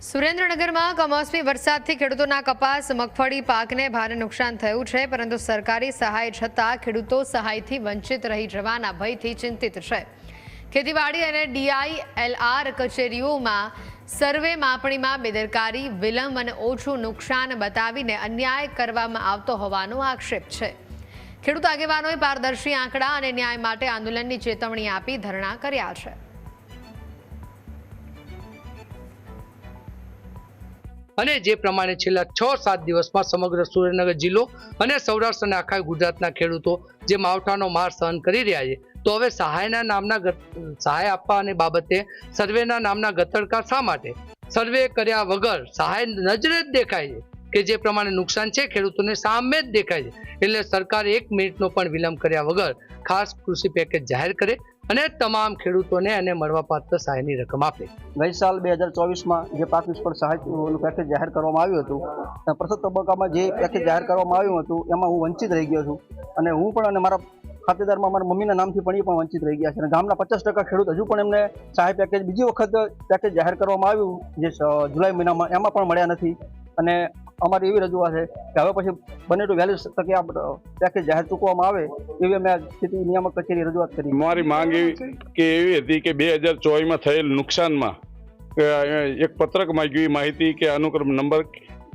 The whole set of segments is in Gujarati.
સુરેન્દ્રનગરમાં કમોસમી વરસાદથી ખેડૂતોના કપાસ, મગફળી, પાકને ભારે નુકસાન થયું છે, પરંતુ સરકારી સહાય છતાં ખેડૂતો સહાયથી વંચિત રહી જવાના ભયથી ચિંતિત છે. ખેતીવાડી અને ડીઆઈએલઆર કચેરીઓમાં સર્વે માપણીમાં બેદરકારી, વિલંબ અને ઓછું નુકસાન બતાવીને અન્યાય કરવામાં આવતો હોવાનો આક્ષેપ છે. ખેડૂત આગેવાનોએ પારદર્શી આંકડા અને ન્યાય માટે આંદોલનની ચેતવણી આપી ધરણા કર્યા છે. અને જે પ્રમાણે છેલ્લા છ સાત દિવસમાં સમગ્ર સુરેન્દ્રનગર જિલ્લો અને સૌરાષ્ટ્ર અને આખા ગુજરાતના ખેડૂતો જે માવઠાનો માર સહન કરી રહ્યા છે, તો હવે સહાયના નામના સહાય આપવા અને બાબતે સર્વેના નામના ગતડકા શા માટે? સર્વે કર્યા વગર સહાય નજરે જ દેખાય છે કે જે પ્રમાણે નુકસાન છે, ખેડૂતોને સામે જ દેખાય છે. એટલે સરકાર એક મિનિટનો પણ વિલંબ કર્યા વગર ખાસ કૃષિ પેકેજ જાહેર કરે અને તમામ ખેડૂતોને અને મળવાપાત્ર સહાયની રકમ આપે. ગઈ સાલ બે હજાર ચોવીસમાં જે પાક નિષ્ફળ સહાયનું પેકેજ જાહેર કરવામાં આવ્યું હતું પ્રથમ તબક્કામાં જે પેકેજ જાહેર કરવામાં આવ્યું હતું, એમાં હું વંચિત રહી ગયો છું. અને હું પણ અને મારા ખાતેદારમાં મારા મમ્મીના નામથી પણ એ પણ વંચિત રહી ગયા છે. અને ગામના પચાસ ટકા ખેડૂત હજુ પણ એમને સહાય પેકેજ બીજી વખત પેકેજ જાહેર કરવામાં આવ્યું, જે જુલાઈ મહિનામાં, એમાં પણ મળ્યા નથી. અને અમારી એવી રજૂઆત છે કે હવે પછી બને તો વહેલી તકે આ પેકેજ જાહેર ચૂકવવામાં આવે, એવી અમે ખેતી નિયામક કચેરી રજૂઆત કરી. મારી માંગ કે એવી હતી કે બે હજાર ચોવીસમાં થયેલ નુકસાનમાં એક પત્રક માંગ્યું, એ માહિતી કે અનુક્રમ નંબર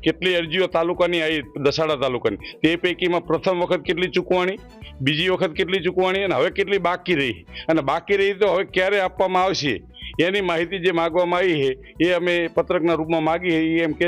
કેટલી અરજીઓ તાલુકાની આવી, દસાડા તાલુકાની. તે પૈકીમાં પ્રથમ વખત કેટલી ચૂકવણી, બીજી વખત કેટલી ચૂકવણી, અને હવે કેટલી બાકી રહી. અને બાકી રહી તો હવે ક્યારે આપવામાં આવશે? એની માહિતી જે માગવામાં આવી છે, એ અમે પત્રકના રૂપમાં માગી એમ કે